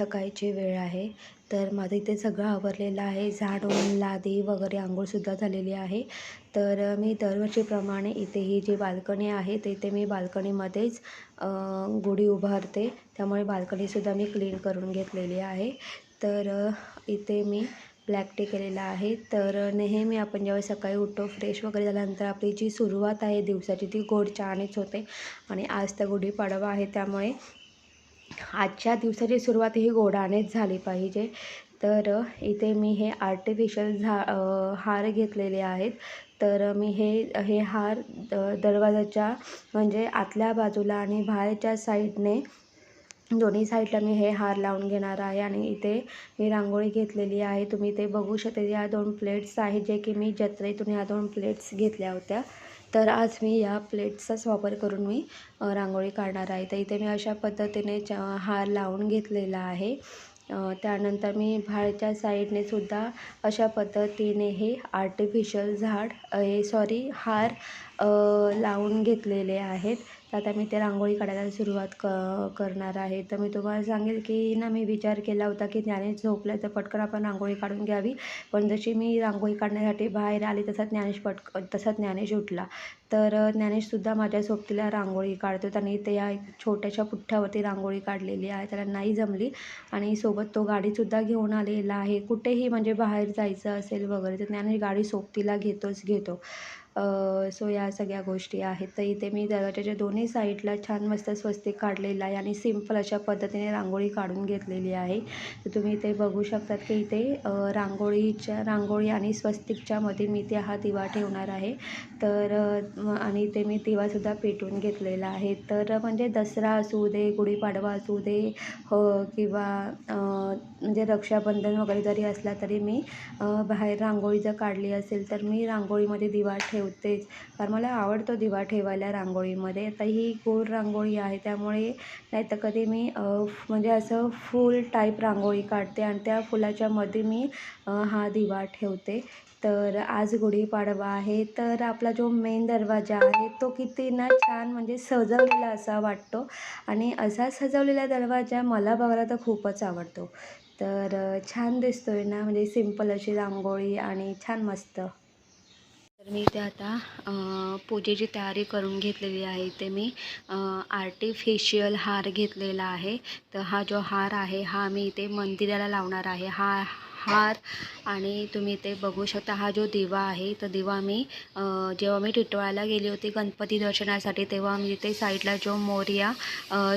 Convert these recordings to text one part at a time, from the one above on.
सकाळची वेळ आहे. तर माझं इथे सगळं आवरलेलं आहे. झाडून लादी वगैरे आंघोळसुद्धा झालेली आहे. तर मी दरवर्षीप्रमाणे इथे ही जी बाल्कनी आहे तर इथे मी बाल्कनीमध्येच गुढी उभारते. त्यामुळे बाल्कनीसुद्धा मी क्लीन करून घेतलेली आहे. तर इथे मी ब्लॅक टी केलेला आहे. तर नेहमी आपण ज्यावेळी सकाळी उठतो फ्रेश वगैरे झाल्यानंतर आपली जी सुरुवात आहे दिवसाची ती गोड चहानेच होते. आणि आज तर गुढीपाडवा आहे त्यामुळे आजच्या दिवसाची सुरुवात ही गोडानेच झाली पाहिजे. तर इथे मी हे आर्टिफिशियल झा हार घेतलेले आहेत. तर मी हे हे हार द दरवाजाच्या म्हणजे आतल्या बाजूला आणि बाहेरच्या साईडने दोन्ही साईडला मी हे हार लावून घेणार आहे आणि इथे मी रांगोळी घेतलेली आहे. तुम्ही ते बघू शकता या दोन प्लेट्स आहेत जे की मी जत्रेतून या दोन प्लेट्स घेतल्या होत्या. तर आज मी या प्लेट्सचाच वापर करून मी रांगोळी काढणार आहे. तर इथे मी अशा पद्धतीने च हार लावून घेतलेला आहे. त्यानंतर मी बाहेरच्या साईडने सुद्धा अशा पद्धतीने हे आर्टिफिशियल झाड हे सॉरी हार लावून घेतलेले आहेत. तर आता मी ते रांगोळी काढायला सुरुवात क करणार आहे. तर मी तुम्हाला सांगेल की ना मी विचार केला होता की ज्ञानेश झोपलं तर पटकन आपण रांगोळी काढून घ्यावी. पण जशी मी रांगोळी काढण्यासाठी बाहेर आली तसा ज्ञानेश पटक तसा ज्ञानेश उठला. तर ज्ञानेशसुद्धा माझ्या सोबतीला रांगोळी काढतो. त्याने ते या छोट्याशा पुठ्ठ्यावरती रांगोळी काढलेली आहे. त्याला नाही जमली. आणि सोबत तो गाडीसुद्धा घेऊन आलेला आहे. कुठेही म्हणजे बाहेर जायचं असेल वगैरे तर ज्ञानेश गाडी सोबतीला घेतोच घेतो. सो या सगळ्या गोष्टी आहेत. तर इथे मी दरवाजाच्या दोन्ही साईडला छान मस्त स्वस्तिक काढलेलं आहे आणि सिंपल अशा पद्धतीने रांगोळी काढून घेतलेली आहे. तर तुम्ही इथे बघू शकतात की इथे रांगोळीच्या रांगोळी आणि स्वस्तिकच्या मध्ये मी ते हा दिवा ठेवणार आहे. तर आणि इथे मी दिवासुद्धा पेटवून घेतलेला आहे. तर म्हणजे दसरा असू दे गुढीपाडवा असू दे हो किंवा म्हणजे रक्षाबंधन वगैरे जरी असला तरी मी बाहेर रांगोळी जर काढली असेल तर मी रांगोळीमध्ये दिवा ठेव ठेवतेच कारण मला आवडतो दिवा ठेवायला रांगोळीमध्ये. आता ही गोल रांगोळी आहे त्यामुळे नाही तर कधी मी म्हणजे असं फूल टाईप रांगोळी काढते आणि त्या फुलाच्या मध्ये मी हा दिवा ठेवते. तर आज गुढीपाडवा आहे. तर आपला जो मेन दरवाजा आहे तो किती ना छान म्हणजे सजवलेला असा वाटतो. आणि असा सजवलेला दरवाजा मला बघायला तर खूपच आवडतो. तर छान दिसतो आहे ना म्हणजे सिंपल अशी रांगोळी आणि छान मस्त. तर मी इथे आता पूजेची तयारी करून घेतलेली आहे. इथे मी आर्टिफिशियल हार घेतलेला आहे. तर हा जो हार आहे हा मी इथे मंदिराला लावणार आहे. हा हार आणि तुम्ही इथे बघू शकता हा जो दिवा आहे तो दिवा मी जेव्हा मी टिटवाळ्याला गेली होती गणपती दर्शनासाठी तेव्हा मी इथे साईडला जो मोरिया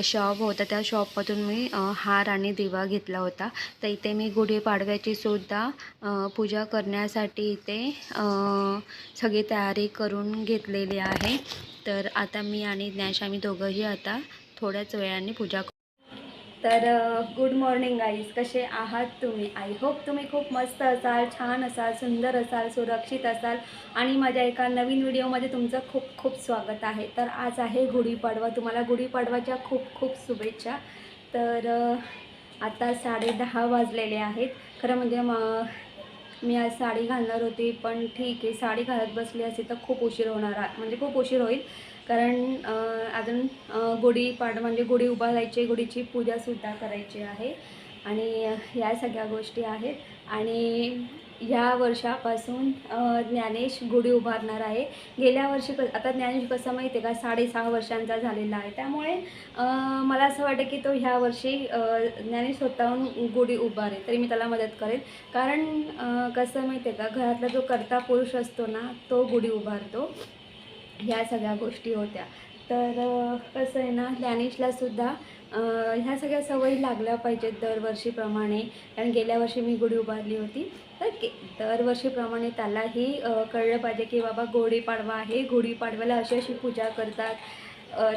शॉप होता त्या शॉपमधून मी हार आणि दिवा घेतला होता. तर इथे मी गुढीपाडव्याची सुद्धा पूजा करण्यासाठी इथे सगळी तयारी करून घेतलेली आहे. तर आता मी आणि ज्ञाश आम्ही दोघंही आता थोड्याच वेळाने पूजा तर गुड मॉर्निंग आईज कसे आहात तुम्ही? आय होप तुम्ही खूप मस्त असाल छान असाल सुंदर असाल सुरक्षित असाल आणि माझ्या एका नवीन व्हिडिओमध्ये तुमचं खूप खूप स्वागत आहे. तर आज आहे गुढीपाडवा तुम्हाला गुढीपाडवाच्या खूप खूप शुभेच्छा. तर आता साडे दहा वाजलेले आहेत. खरं म्हणजे मग मी आज साडी घालणार होती पण ठीक आहे. साडी घालत बसली असेल तर खूप उशीर होणार म्हणजे खूप उशीर होईल. कारण अजून गुढी पाड म्हणजे गुढी उभारायची गुढीची पूजासुद्धा करायची आहे. आणि या सगळ्या गोष्टी आहेत. आणि ह्या वर्षापासून ज्ञानेश गुढी उभारणार आहे. गेल्या वर्षी क आता ज्ञानेश कसं माहिती आहे का साडेसहा वर्षांचा झालेला आहे. त्यामुळे मला असं वाटतं की तो ह्या वर्षी ज्ञानेश स्वतःहून गुढी उभारेल. तरी मी त्याला मदत करेन कारण कसं माहिती आहे का घरातला जो कर्ता पुरुष असतो ना तो गुढी उभारतो. ह्या सगळ्या गोष्टी होत्या. तर कसं आहे ना ज्ञानेशलासुद्धा ह्या सगळ्या सवयी लागल्या पाहिजेत दरवर्षीप्रमाणे. कारण गेल्या वर्षी मी गुढी उभारली होती. तर के दरवर्षीप्रमाणे त्यालाही कळलं पाहिजे की बाबा गुढीपाडवा आहे. गुढीपाडव्याला अशी अशी पूजा करतात.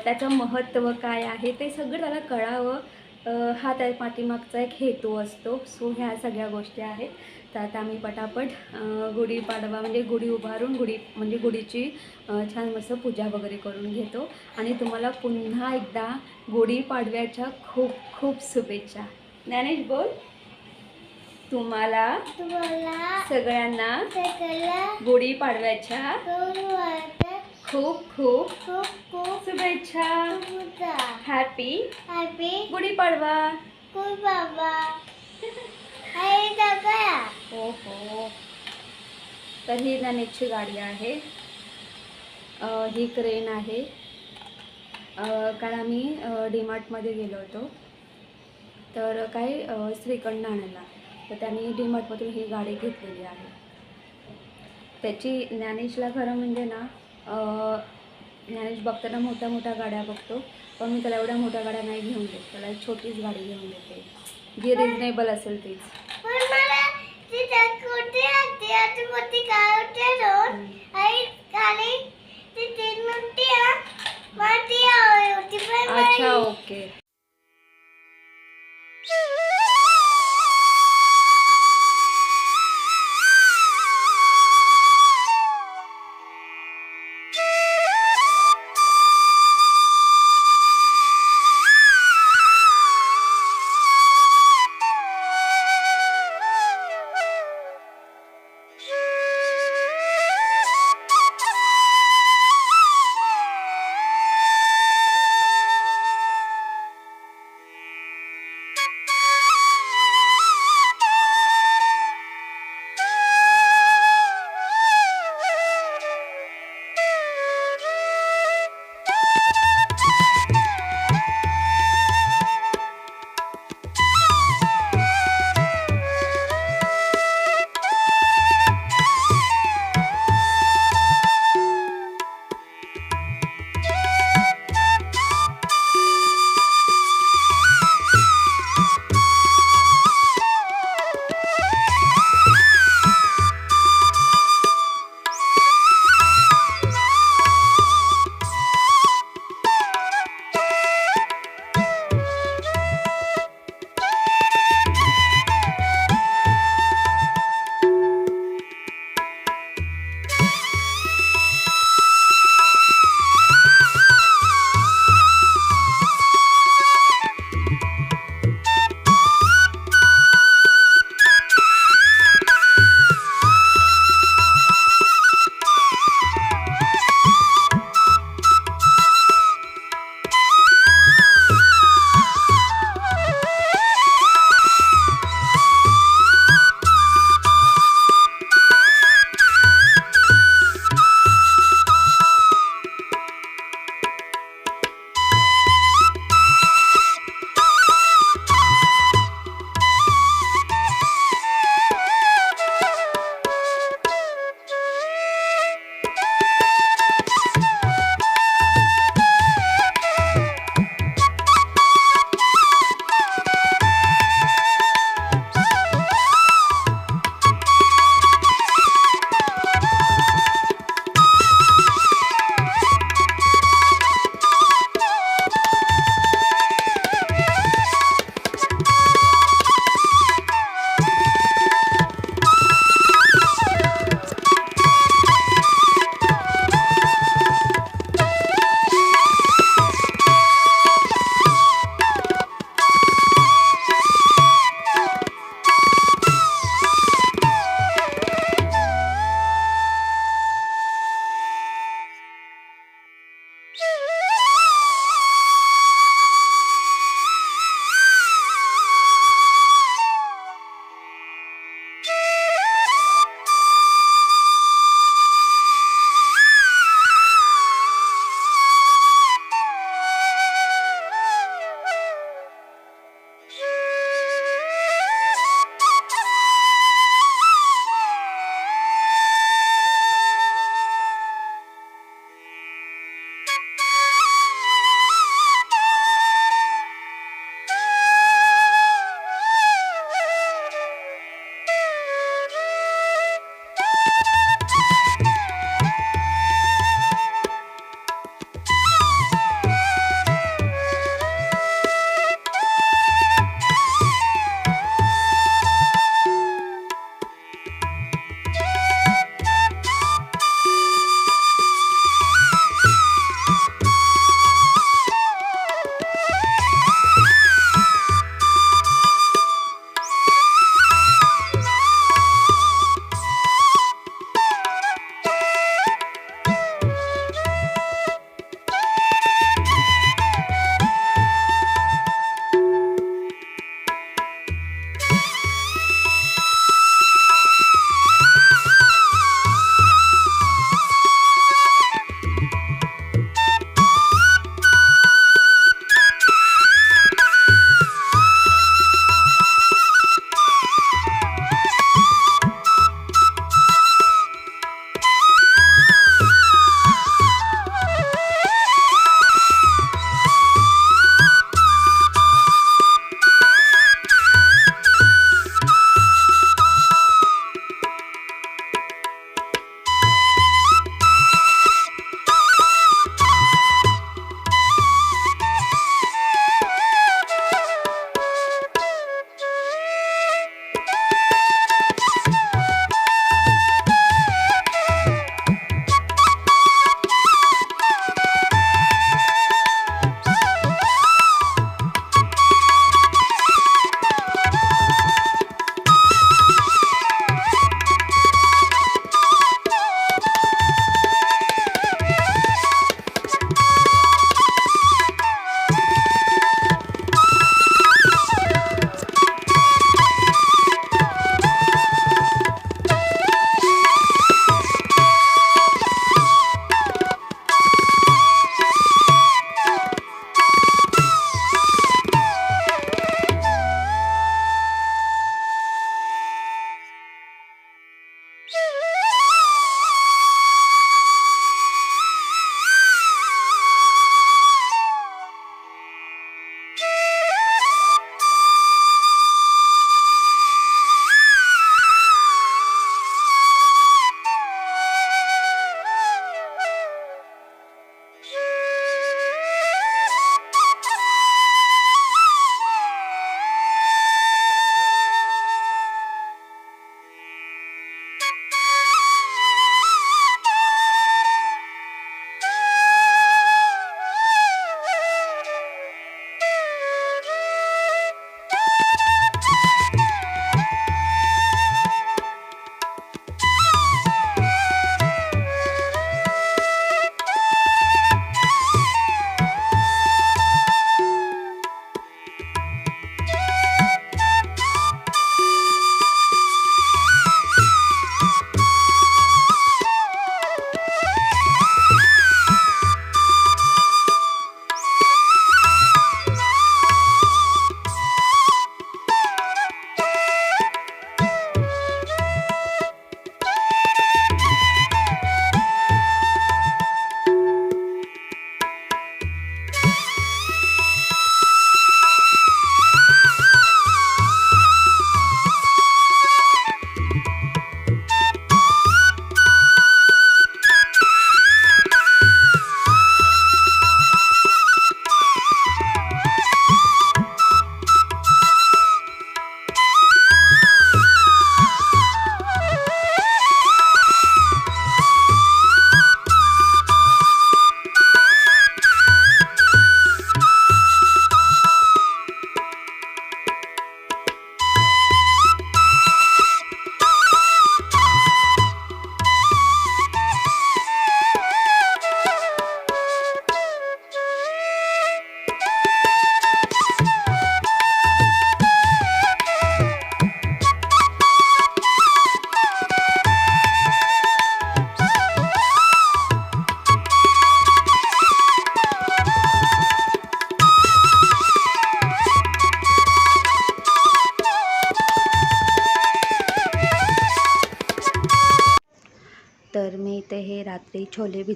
त्याचं महत्त्व काय आहे ते सगळं त्याला कळावं. हा त्या पाठीमागचा एक हेतू असतो. सो ह्या सगळ्या गोष्टी आहेत. तर आता आम्ही पटापट गुढीपाडवा म्हणजे गुढी उभारून गुढी म्हणजे गुढीची छान मस्त पूजा वगैरे करून घेतो. आणि तुम्हाला पुन्हा एकदा गुढीपाडव्याच्या खूप खूप शुभेच्छा. ज्ञानेश बोल. तुम्हाला सगळ्यांना सगळ्या गुढीपाडव्याच्या खूप खूप खूप खूप शुभेच्छा. हॅपी हॅपी गुढीपाडवा दादा हो हो तर ही नॅनेजची गाडी आहे. ही क्रेन आहे. काल आम्ही डीमार्टमध्ये गेलो होतो. तर काय श्रीखंड आणायला. तर त्यांनी डीमार्टमधून ही गाडी घेतलेली आहे. त्याची ज्ञानेशला खरं म्हणजे ना ज्ञानेश बघताना मोठ्या मोठ्या गाड्या बघतो. पण मी त्याला एवढ्या मोठ्या गाड्या नाही घेऊन देत. त्याला एक छोटीच गाडी घेऊन देते. जी रिजनेबल असेल तीच. पण मला ती कुठे आता मोठी रोड आई खाली. ती तीन मिनिटी माती पण अच्छा ओके.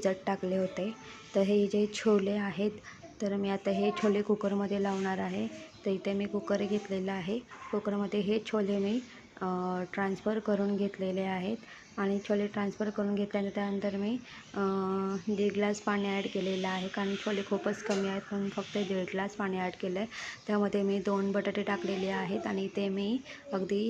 भिजत टाकले होते. तर हे जे छोले आहेत तर मी आता हे छोले कुकरमध्ये लावणार आहे. तर इथे मी कुकर घेतलेला आहे. कुकरमध्ये हे छोले मी ट्रान्सफर करून घेतलेले आहेत. आणि छोले ट्रान्सफर करून घेतल्यानंतर त्यानंतर मी दीड ग्लास पाणी ॲड केलेलं आहे. कारण छोले खूपच कमी आहेत म्हणून फक्त दीड ग्लास पाणी ॲड केलं आहे त्यामध्ये मी दोन बटाटे टाकलेले आहेत. आणि ते मी अगदी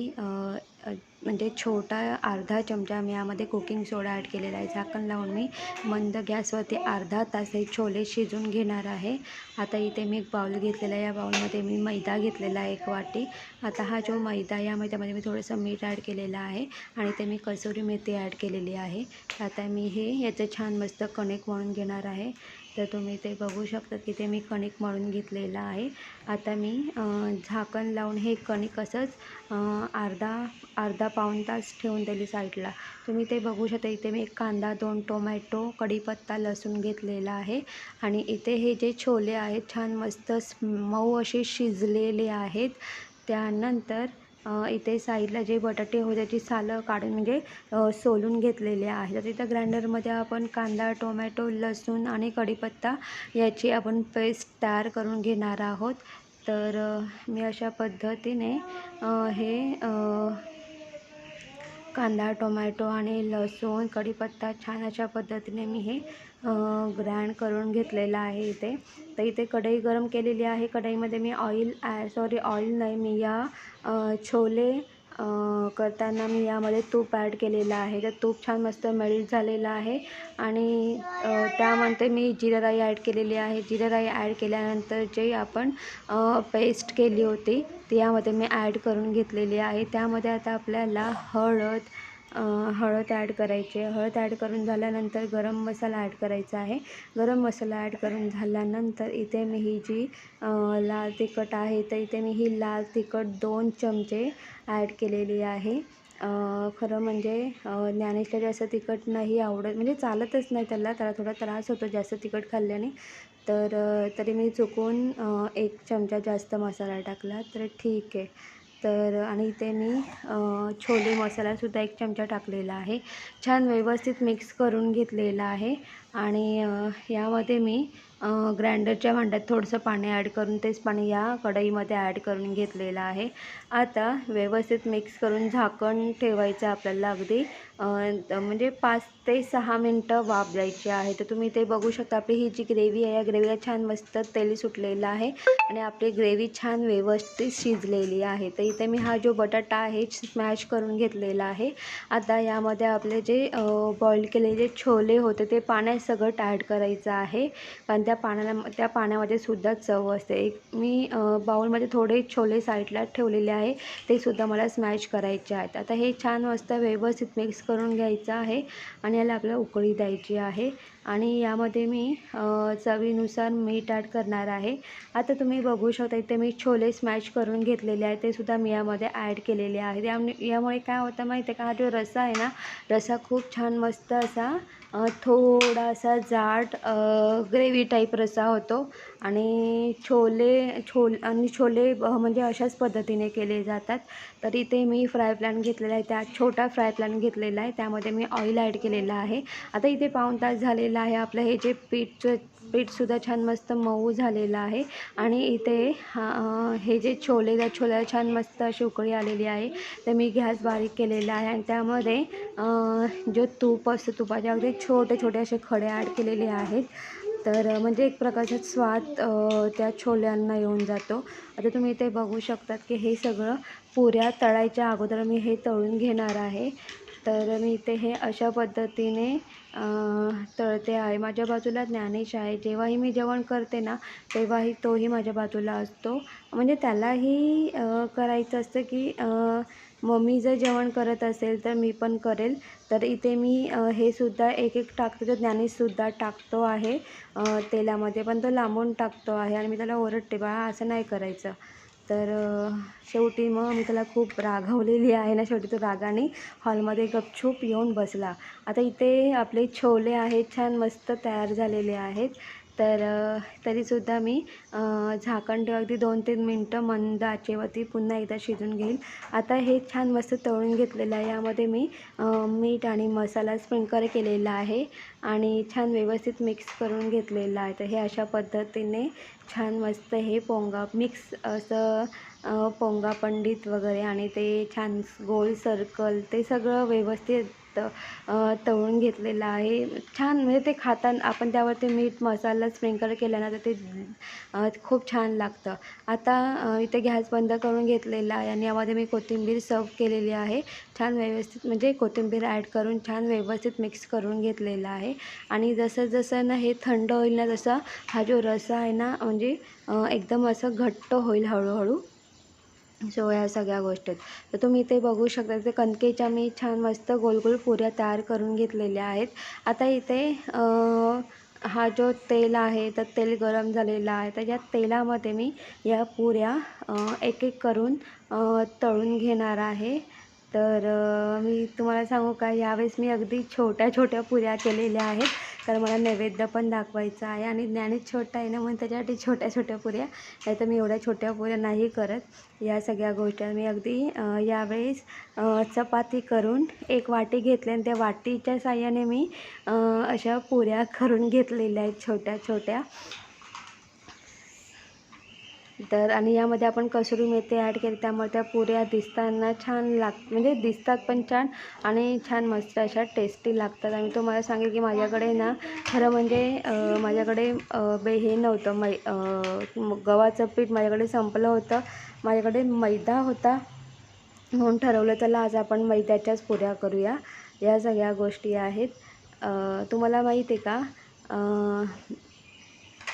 म्हणजे छोटा अर्धा चमचा मी यामध्ये कुकिंग सोडा ॲड केलेला आहे. झाकण लावून मी मंद गॅसवरती अर्धा तास हे छोले शिजून घेणार आहे. आता इथे मी एक बाऊल घेतलेला आहे. या बाऊलमध्ये मी मैदा घेतलेला आहे एक वाटी. आता हा जो मैदा या मैद्यामध्ये मी थोडंसं मीठ ॲड केलेलं आहे आणि ते मी कसुरी मेथी ॲड केलेली आहे. आता मी हे याचं छान मस्त कणिक म्हणून घेणार आहे. तर तुम्ही ते बघू शकता की ते मी कणिक मळून घेतलेलं आहे. आता मी झाकण लावून हे कणिक असंच अर्धा अर्धा पाऊण तास ठेवून दिली साईडला. तुम्ही ते बघू शकता इथे मी एक कांदा दोन टोमॅटो कढीपत्ता लसूण घेतलेला आहे. आणि इथे हे जे छोले आहेत छान मस्त स्म- मऊ असे शिजलेले आहेत. त्यानंतर इथे साईडला जे बटाटे होते त्याची सालं काढून म्हणजे सोलून घेतलेले आहे तर तिथं ग्राइंडरमध्ये आपण कांदा टोमॅटो लसूण आणि कढीपत्ता याची आपण पेस्ट तयार करून घेणार आहोत. तर मी अशा पद्धतीने हे कांदा टोमॅटो आणि लसूण कढीपत्ता छान अशा पद्धतीने मी हे ग्रँड करून घेतलेलं आहे इथे. तर इथे कढई गरम केलेली आहे. कढईमध्ये मी ऑइल ॲ सॉरी ऑइल नाही मी या छोले करताना मी यामध्ये तूप ॲड केलेलं आहे. तर तूप छान मस्त मेल्ट झालेलं आहे. आणि त्यामध्ये मी जिरा राई ॲड केलेली आहे. जिरा राई ॲड केल्यानंतर जे आपण पेस्ट केली होती ती यामध्ये मी ॲड करून घेतलेली आहे. त्यामध्ये आता आपल्याला हळद हळद ॲड करायची. आहे हळद ॲड करून झाल्यानंतर गरम मसाला ॲड करायचा आहे. गरम मसाला ॲड करून झाल्यानंतर इथे मी ही जी लाल तिखट आहे तर इथे मी ही लाल तिखट दोन चमचे ॲड केलेली आहे. खरं म्हणजे ज्ञानेशला जास्त तिखट नाही आवडत. म्हणजे चालतच नाही त्याला त्याला थोडा त्रास होतो जास्त तिखट खाल्ल्याने. तर तरी मी चुकून एक चमचा जास्त मसाला टाकला. तर ठीक आहे. तर आणि इथे मी छोले मसालासुद्धा एक चमचा टाकलेला आहे. छान व्यवस्थित मिक्स करून घेतलेला आहे. आणि यामध्ये मी ग्राइंडरच्या भांड्यात थोडंसं पाणी ॲड करून तेच पाणी या कढईमध्ये ॲड करून घेतलेलं आहे. आता व्यवस्थित मिक्स करून झाकण ठेवायचं आपल्याला अगदी. म्हणजे पाच ते सहा मिनटं वाफ आहे. तर तुम्ही ते बघू शकता. आपली ही जी ग्रेव्ही आहे या ग्रेव्हीला छान मस्त तेल सुटलेलं आहे आणि आपली ग्रेव्ही छान व्यवस्थित शिजलेली आहे. तर इथे मी हा जो बटाटा आहे स्मॅश करून घेतलेला आहे. आता यामध्ये आपले जे बॉईल केलेले छोले होते ते पाण्यात सगळं ॲड करायचं आहे. कारण त्या पाण्याला त्या पाण्यामध्ये सुद्धा चव असते. एक मी बाऊलमध्ये थोडे छोले साईडला ठेवलेले आहे. ते सुद्धा मला स्मॅश करायचे आहेत. आता हे छान मस्त व्यवस्थित मिक्स करून घ्यायचं आहे आणि याला आपल्याला उकळी द्यायची आहे. आणि यामध्ये मी चवीनुसार मीठ ॲड करणार आहे. आता तुम्ही बघू शकता इथे मी छोले स्मॅश करून घेतलेले आहे. ते सुद्धा मी यामध्ये ॲड केलेले आहे. यामुळे यामुळे काय होतं माहिती आहे का? हा जो रस्सा आहे ना रस्सा खूप छान मस्त असा थोडासा जाड ग्रेव्ही टाईप रस्सा होतो. आणि छोले छोल आणि छोले म्हणजे अशाच पद्धतीने केले जातात. तर इथे मी फ्राय पॅन घेतलेला आहे. त्यात छोटा फ्राय पॅन घेतलेला आहे. त्यामध्ये मी ऑइल ॲड केलेलं आहे. आता इथे पाऊण तास झालेला आहे. आपलं हे जे पीठचं पीठसुद्धा छान मस्त मऊ झालेलं आहे. आणि इथे हा हे जे छोले त्या छोल्याला छान मस्त अशी उकळी आलेली आहे. तर मी गॅस बारीक केलेला आहे आणि त्यामध्ये जो तूप असतं तुपाचे अगदी छोटे छोटे असे खडे ॲड केलेले आहेत. तर म्हणजे एक प्रकारचा स्वाद त्या छोल्यांना येऊन जातो. आता तुम्ही इथे बघू शकतात की हे सगळं पुऱ्या तळायच्या अगोदर मी हे तळून घेणार आहे. तर मी इथे हे अशा पद्धतीने तळते आहे. माझ्या बाजूला ज्ञानेश आहे. जेव्हाही मी जेवण करते ना तेव्हाही तोही माझ्या बाजूला असतो. म्हणजे त्यालाही करायचं असतं की मम्मी जर जेवण करत असेल तर मी पण करेल. तर इथे मी हे सुद्धा एक एक टाकते. तर ज्ञानेशसुद्धा टाकतो आहे तेलामध्ये. पण तो लांबून टाकतो आहे आणि मी त्याला ओरडते बाळा असं नाही करायचं. तर शेवटी मग मी त्याला खूप रागवलेली आहे ना शेवटी तो रागाने हॉलमध्ये गपचूप येऊन बसला. आता इथे आपले छोले आहेत छान मस्त तयार झालेले आहेत. तर तरीसुद्धा मी झाकण ठेवून अगदी दोन तीन मिनटं मंद आचेवरती पुन्हा एकदा शिजून घेईल. आता हे छान मस्त तळून घेतलेलं आहे. यामध्ये मी मीठ आणि मसाला स्प्रिंकल केलेला आहे आणि छान व्यवस्थित मिक्स करून घेतलेलं आहे. तर हे अशा पद्धतीने छान मस्त हे पोंगा मिक्स असं पोंगा पंडित वगैरे आणि ते छान गोल सर्कल ते सगळं व्यवस्थित मस्त तळून घेतलेलं आहे. छान म्हणजे ते खाताना आपण त्यावरती मीठ मसाला स्प्रिंकल केला ना तर ते खूप छान लागतं. आता इथे गॅस बंद करून घेतलेला आहे आणि यामध्ये मी कोथिंबीर सर्व केलेली आहे. छान व्यवस्थित म्हणजे कोथिंबीर ॲड करून छान व्यवस्थित मिक्स करून घेतलेला आहे. आणि जसं जसं ना हे थंड होईल ना तसा हा जो रस आहे ना म्हणजे एकदम असं घट्ट होईल हळूहळू. सो ह्या सगळ्या गोष्टी आहेत तर तुम्ही इथे बघू शकता इथे कणकेच्या मी छान मस्त गोल गोल पुऱ्या तयार करून घेतलेल्या आहेत. आता इथे हा जो तेल आहे तर तेल गरम झालेलं आहे. तर या तेलामध्ये मी या पुऱ्या एक एक करून तळून घेणार आहे. तर मी तुम्हाला सांगू का यावेळेस मी अगदी छोट्या छोट्या पुऱ्या केलेल्या आहेत. कारण मला नैवेद्य पण दाखवायचा आहे आणि ज्ञानी छोटा आहे ना म्हणून त्याच्यासाठी छोट्या छोट्या पुऱ्या. नाही तर मी एवढ्या छोट्या पुऱ्या नाही करत. या सगळ्या गोष्टी मी अगदी यावेळेस चपाती करून एक वाटी घेतली आणि त्या वाटीच्या साह्याने मी अशा पुऱ्या करून घेतलेल्या आहेत छोट्या छोट्या. तर आणि यामध्ये आपण कसुरी मेथी ॲड केली त्यामुळे त्या पुऱ्या दिसताना छान लाग म्हणजे दिसतात पण छान आणि छान मस्त अशा टेस्टी लागतात. आणि तुम्हाला सांगेल की माझ्याकडे ना खरं म्हणजे माझ्याकडे बे हे नव्हतं. मै गव्हाचं पीठ माझ्याकडे संपलं होतं. माझ्याकडे मैदा होता म्हणून ठरवलं चला आज आपण मैद्याच्याच पुऱ्या करूया. या सगळ्या गोष्टी आहेत. तुम्हाला माहीत आहे का?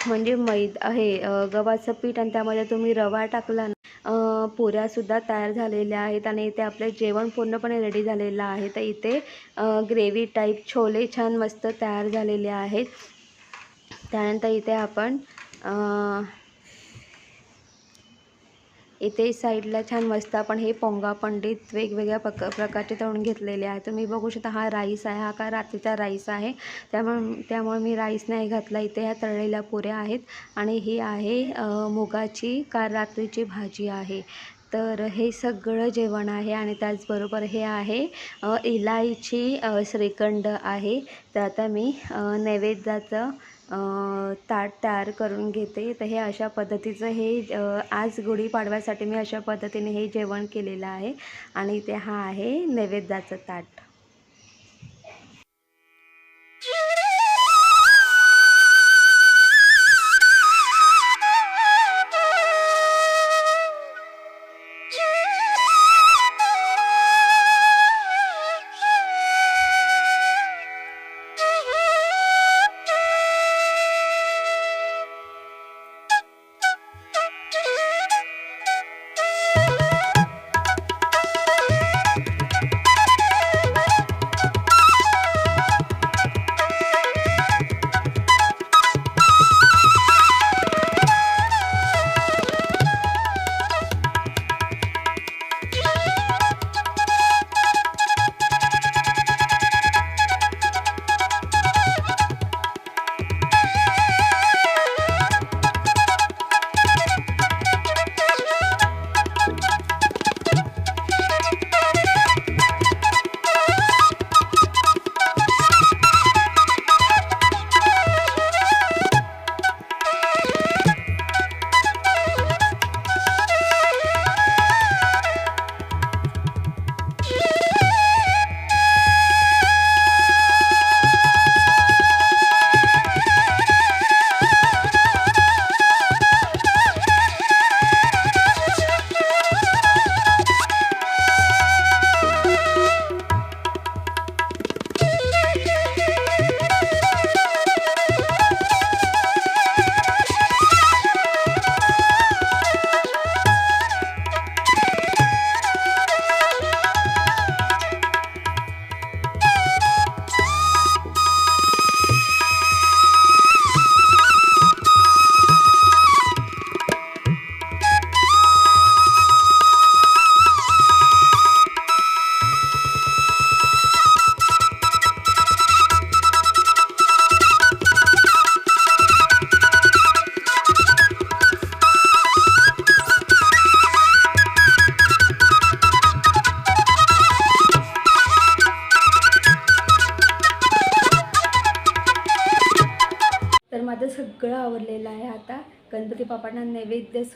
म्हणजे मैदा हे गव्हाचं पीठ आणि त्यामध्ये तुम्ही रवा टाकला ना पुऱ्यासुद्धा तयार झालेल्या आहेत आणि इथे आपलं जेवण पूर्णपणे रेडी झालेलं आहे. तर इथे ग्रेव्ही टाईप छोले छान मस्त तयार झालेले आहेत. त्यानंतर इथे आपण इथे साईडला छान मस्त आपण हे पोंगा पंडित वेगवेगळ्या पक प्रकारचे तळून घेतलेले आहे. तुम्ही बघू शकता हा राईस आहे हा का रात्रीचा राईस आहे. त्यामुळे त्यामुळे मी राईस नाही घातला. इथे ह्या तळलेल्या पुऱ्या आहेत आणि ही आहे मुगाची का रात्रीची भाजी आहे. तर हे सगळं जेवण आहे आणि त्याचबरोबर हे आहे इलायची श्रीखंड आहे. तर आता मी नैवेद्याचं ताट तयार करून घेते. तर हे अशा पद्धतीचं हे आज गुढीपाडव्यासाठी मी अशा पद्धतीने हे जेवण केलेलं आहे. आणि ते हा आहे नैवेद्याचं ताट.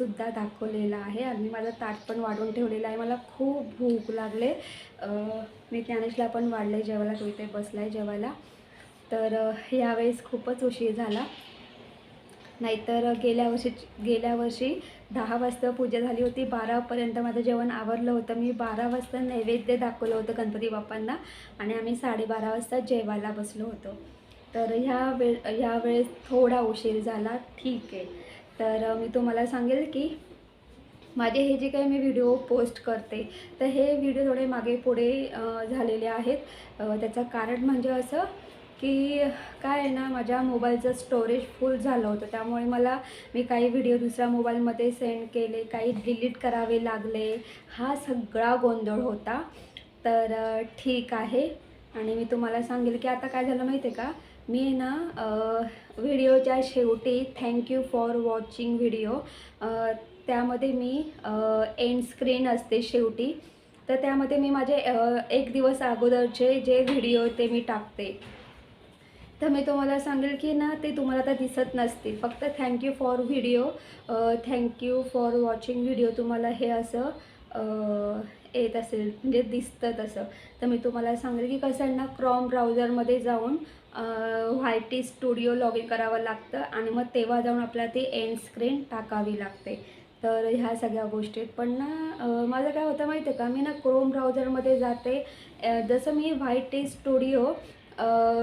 सुद्धा दाखवलेला आहे. आणि माझा ताट पण वाढून ठेवलेला आहे. मला खूप भूक लागले. मी ज्ञानेशला पण वाढलं आहे जेवायला. तो इथे बसला आहे जेवायला. तर यावेळेस खूपच उशीर झाला. नाहीतर गेल्या वर्षी गेल्या वर्षी दहा वाजता पूजा झाली होती. बारापर्यंत माझं जेवण आवरलं होतं. मी बारा वाजता नैवेद्य दाखवलं होतं गणपती बाप्पांना. आणि आम्ही साडेबारा वाजता जेवायला बसलो होतो. तर ह्या वेळ ह्या वेळेस थोडा उशीर झाला. ठीक आहे. तर मी तुम्हाला सांगेल की माझे हे जे काही मी व्हिडिओ पोस्ट करते तर हे व्हिडिओ थोडे मागे पुढे झालेले आहेत. त्याचं कारण म्हणजे असं की काय आहे ना माझ्या मोबाईलचं स्टोरेज फुल झालं होतं. त्यामुळे मला मी काही व्हिडिओ दुसऱ्या मोबाईलमध्ये सेंड केले काही डिलीट करावे लागले. हा सगळा गोंधळ होता. तर ठीक आहे. आणि मी तुम्हाला सांगेल की आता काय झालं माहिती आहे का? मी ना व्हिडिओच्या शेवटी थँक्यू फॉर वॉचिंग व्हिडिओ त्यामध्ये मी एंड स्क्रीन असते शेवटी. तर त्यामध्ये मी माझे एक दिवस अगोदरचे जे व्हिडिओ ते मी टाकते. तर मी तुम्हाला सांगेल की ना ते तुम्हाला आता दिसत नसतील. फक्त thank you for video thank you for watching video तुम्हाला हे असं येत असेल म्हणजे दिसतं तसं तर मी तुम्हाला सांगेल की कसं ना क्रॉम ब्राउझरमध्ये जाऊन Y T studio log in करावं लागतं आणि मग तेव्हा जाऊन आपल्याला ती एंड स्क्रीन टाकावी लागते. तर ह्या सगळ्या गोष्टी आहेत. पण ना माझं काय होतं माहिती आहे का? मी ना क्रोम ब्राउझरमध्ये जाते. जसं मी Y T studio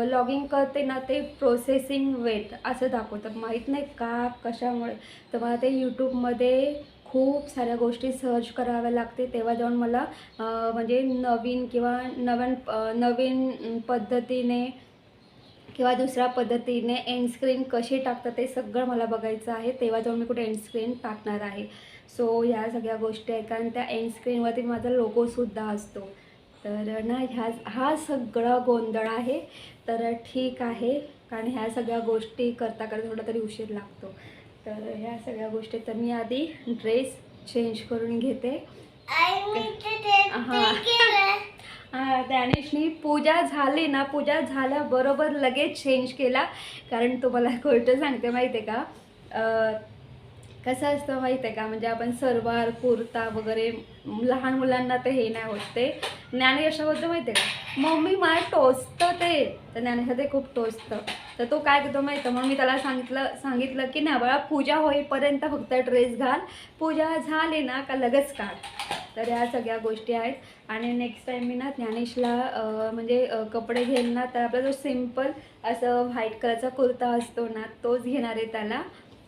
log in करते ना ते प्रोसेसिंग वेट असं दाखवतं. माहीत नाही का कशामुळे? तर मला ते यूट्यूबमध्ये खूप साऱ्या गोष्टी सर्च कराव्या लागते. तेव्हा जाऊन मला म्हणजे नवीन किंवा नवीन नवीन पद्धतीने किंवा दुसऱ्या पद्धतीने एंडस्क्रीन कशी टाकतात ते सगळं मला बघायचं आहे. तेव्हा जाऊन मी कुठे एंडस्क्रीन टाकणार आहे. सो ह्या सगळ्या गोष्टी आहेत. कारण त्या एंडस्क्रीनवरती माझा लोगोसुद्धा असतो. तर ना ह्या हा सगळा गोंधळ आहे. तर ठीक आहे. कारण ह्या सगळ्या गोष्टी करता करता थोडा तरी उशीर लागतो. तर ह्या सगळ्या गोष्टी तर मी आधी ड्रेस चेंज करून घेते. हा. ते केलं ज्ञानेशनी पूजा झाली ना पूजा झाल्याबरोबर लगेच चेंज केला. कारण तुम्हाला गोष्ट सांगते माहिती आहे का कसं असतं माहिती आहे का? म्हणजे आपण सरवार कुर्ता वगैरे लहान मुलांना तर हे नाही होत ते. ज्ञानेश यशाबद्दल माहिती आहे का? मम्मी मला टोचतं ते. तर ज्ञानेशा ते खूप टोचतं. तर तो काय करतो माहीत आहे म्हणून मी त्याला सांगितलं सांगितलं की नाही बाळा पूजा होईपर्यंत फक्त ड्रेस घाल. पूजा झाली ना का लगेच काढ. तर ह्या सगळ्या गोष्टी आहेत. आणि नेक्स्ट टाईम मी ना ज्ञानेशला म्हणजे कपडे घेईल ना तर आपला जो सिंपल असं व्हाईट कलरचा कुर्ता असतो ना तोच घेणार आहे त्याला.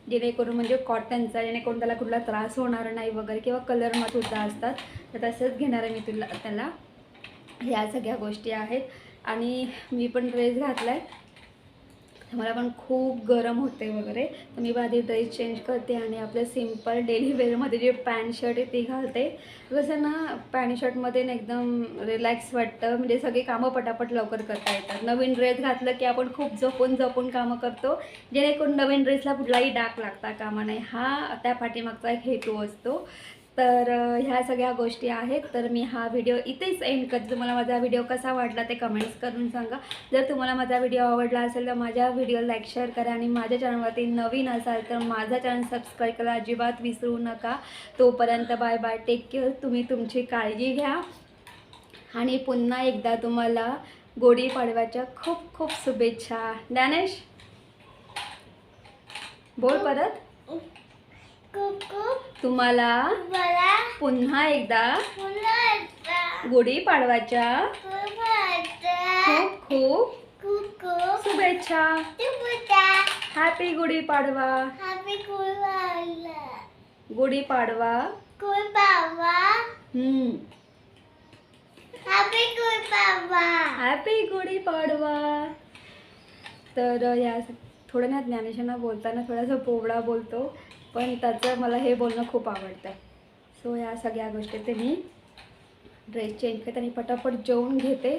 जेणेकरून म्हणजे कॉटनचा जेणेकरून त्याला कुठला त्रास होणार नाही वगैरे किंवा कलर सुद्धा असतात. तर तसंच घेणार आहे मी तुला त्याला. ह्या सगळ्या गोष्टी आहेत. आणि मी पण ड्रेस घातला आहे मला पण खूप गरम होते वगैरे. तर मी आधी ड्रेस चेंज करते आणि आपलं सिंपल डेली वेअरमध्ये जे पॅन्ट शर्ट आहे ते घालते. कसं ना पॅन्ट शर्टमध्ये ना एकदम रिलॅक्स वाटतं. म्हणजे सगळी कामं पटापट लवकर करता येतात. नवीन ड्रेस घातलं की आपण खूप जपून जपून कामं करतो. जेणेकरून नवीन ड्रेसला कुठलाही डाग लागता कामा नाही. हा त्या पाठीमागचा एक हेतू असतो. तर ह्या सगळ्या गोष्टी आहेत. तर मी हा व्हिडिओ इथेच एंड करते. तुम्हाला माझा व्हिडिओ कसा वाटला ते कमेंट्स करून सांगा. जर तुम्हाला माझा व्हिडिओ आवडला असेल तर माझ्या व्हिडिओ लाईक शेअर करा आणि माझ्या चॅनलवरती नवीन असाल तर माझा चॅनल सबस्क्राईब करा. अजिबात विसरू नका. तोपर्यंत बाय बाय टेक केअर तुम्ही तुमची काळजी घ्या. आणि पुन्हा एकदा तुम्हाला गुढीपाडव्याच्या खूप खूप शुभेच्छा. ज्ञानेश? बोल परत. तुम्हाला पुन्हा एकदा पुन्हा एकदा खूप खूप शुभेच्छा. हॅपी गुढीपाडवा. हॅपी कुलवाला गुढीपाडवा. कुल बाबा हम्म हॅपी हॅपी गुढीपाडवा तर या थोडं ना ज्ञानेशांना बोलताना थोडासा पोवडा बोलतो. पण त्याचं मला हे बोलणं खूप आवडतं. सो या सगळ्या गोष्टी ते मी ड्रेस चेंज करते आणि पटापट जेवून घेते.